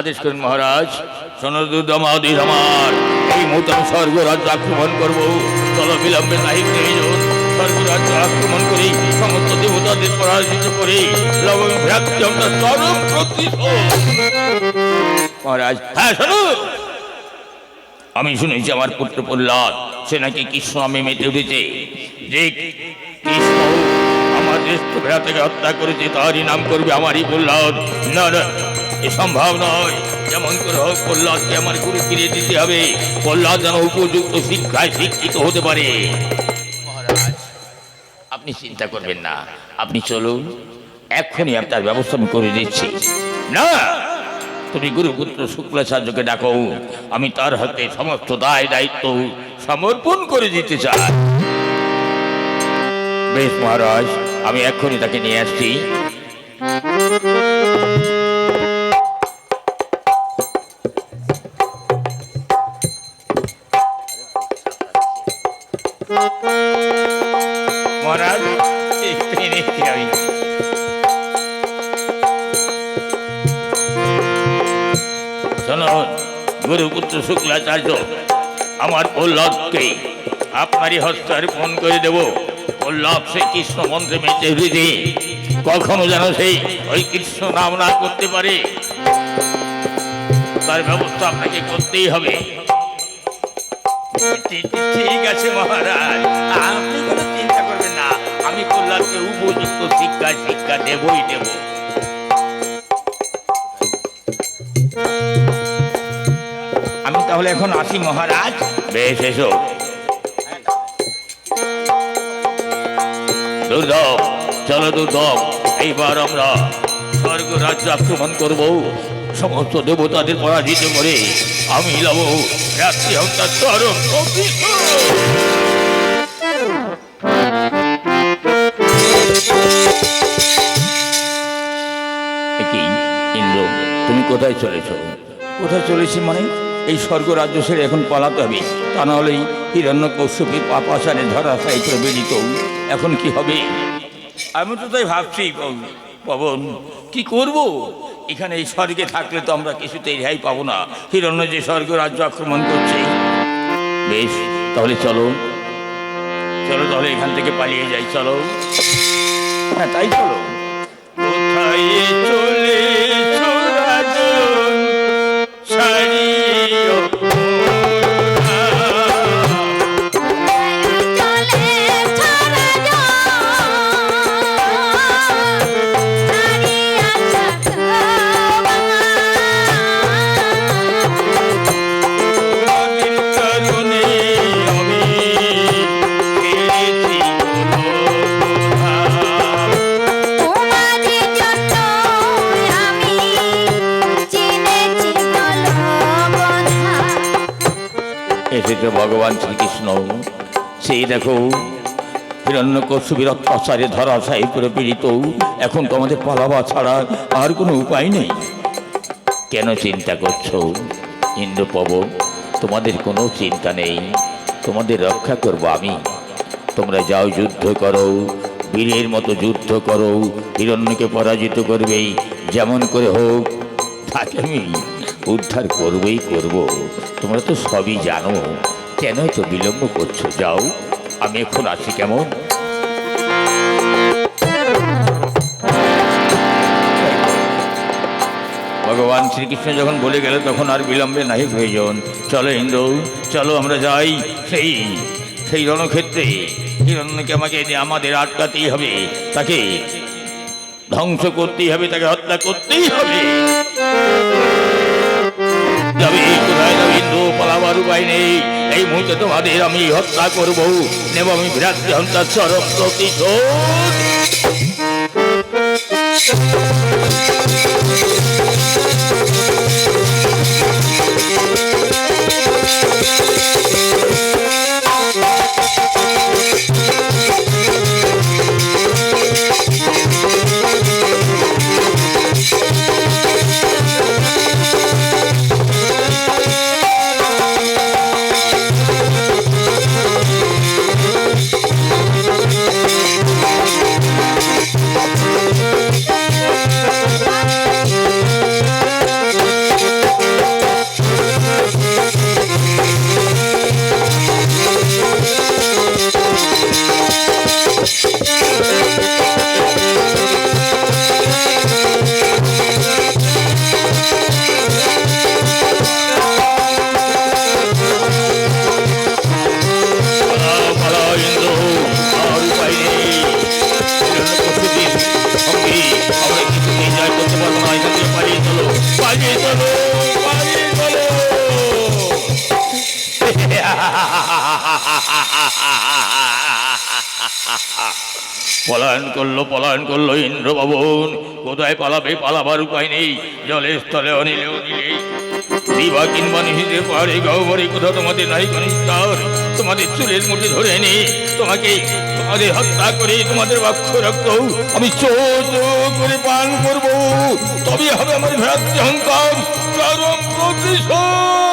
আদেশ করেন মহারাজ আদেশ আমার। এই আমি স্বর্গরাজ্য আক্রমণ করব। চলো বিলম্বে প্রয়োজন স্বর্গরাজ্য আক্রমণ করি সমস্ত দেবতাদের পরাজিত করে চরম মহারাজ হ্যাঁ শোনো। আমি শুনেছি আমার পুত্র প্রহ্লাদ, সে নাকি কৃষ্ণ আমি মেতে উঠেছে। যে কৃষ্ণ জ্যেষ্ঠ ভেড়া থেকে হত্যা করেছে, তারই নাম করবে আমারই প্রহ্লাদ। না না, এ সম্ভব নয়। যেমন করে হোক প্রহ্লাদকে আমার গুরু ফিরিয়ে দিতে হবে। প্রহ্লাদ যেন উপযুক্ত শিক্ষায় শিক্ষিত হতে পারে। মহারাজ, আপনি চিন্তা করবেন না। আপনি চলুন এক্ষুনি আপনার ব্যবস্থা আমি করে দিচ্ছি। না, তুমি গুরুপুত্র শুক্লাচার্যকে ডাকো। আমি তার হাতে সমস্ত দায়, দায়িত্ব সমর্পণ করে দিতে চাই। বেশ মহারাজ আমি এক্ষুনি তাকে নিয়ে আসছি। আমি। গুরুপুত্র শুক্লাচার্য আমার প্রহ্লাদকে আপনারই হস্তার্পণ করে দেব। প্রহ্লাদ সে কৃষ্ণ মন্ত্রে মেতে হৃদে কখনো যেন সেই ওই কৃষ্ণ নাম না করতে পারে। তার ব্যবস্থা আপনাকে করতেই হবে। ঠিক আছে মহারাজ। আপনি কোনো চিন্তা করবেন না। আমি প্রহ্লাদকে উপযুক্ত শিক্ষা শিক্ষা দেবই দেবো। আমি তাহলে এখন আসি মহারাজ। বেশ এসো। দুর্ধব চলো দুর্ধব এইবার আমরা স্বর্গ রাজ্য আক্রমণ করব। সমস্ত দেবতাদের পরাজিত করে আমি লব রাত্রি হত্যা চরম ইন্দ্র তুমি কোথায় চলেছ? কোথায় চলেছি মানে? এই স্বর্গ রাজ্য ছেড়ে এখন পালাতে হবে। তা না হলেই হিরণ্য কৌশপী পাপাচারে ধরা সাইতে বেরিত এখন কি হবে? আমি তো তাই ভাবছি পব- পবন, কি করব? এখানে এই স্বর্গে থাকলে তো আমরা কিছুতেই রেহাই পাবো না। হিরণ্য যে স্বর্গ রাজ্য আক্রমণ করছে। বেশ, তাহলে চলো। চলো তাহলে এখান থেকে পালিয়ে যাই, চলো। হ্যাঁ তাই চলো। কোথায় এসেছে ভগবান শ্রীকৃষ্ণ। সেই দেখো হিরণ্য কশুবির অত্যাচারে ধরাশায়ী করে পীড়িত। এখন তোমাদের পালাবা ছাড়া আর কোনো উপায় নেই। কেন চিন্তা করছ ইন্দ্রপব তোমাদের কোনো চিন্তা নেই। তোমাদের রক্ষা করব আমি। তোমরা যাও, যুদ্ধ করো, বীরের মতো যুদ্ধ করো, হিরণ্যকে পরাজিত করবেই যেমন করে হোক, তাকে আমি উদ্ধার করবই করব। তোমরা তো সবই জানো। কেন তো বিলম্ব করছ? যাও, আমি এখন আছি কেমন? ভগবান শ্রীকৃষ্ণ যখন বলে গেল, তখন আর বিলম্বে নাহি প্রয়োজন। চলো ইন্দ্র চলো আমরা যাই। সেই সেই রণক্ষেত্রে, হিরণ্যকে আমাকে আমাদের আটকাতেই হবে। তাকে ধ্বংস করতেই হবে, তাকে হত্যা করতেই হবে। উপায় নেই। এই মুহূর্তে তোমাদের আমি হত্যা করব। নেব আমি বিরাট হত্যার চরম প্রতিশোধ পলায়ন করল পলায়ন করল ইন্দ্রভবন কোথায় পালাবে পালাবার উপায় নেই। জলে স্থলে অনিলে অনিলে দিবা কিংবা নিহিতে পাহাড়ে গহবরে কোথাও তোমাদের নাই কনিষ্ঠার তোমাদের চুলের মুঠি ধরে এনে তোমাকে তোমাদের হত্যা করে তোমাদের বাক্ষ রক্ত আমি চো চো করে পান করব। তবে হবে আমার ভ্রাতৃ অহংকার চরম প্রতিশোধ।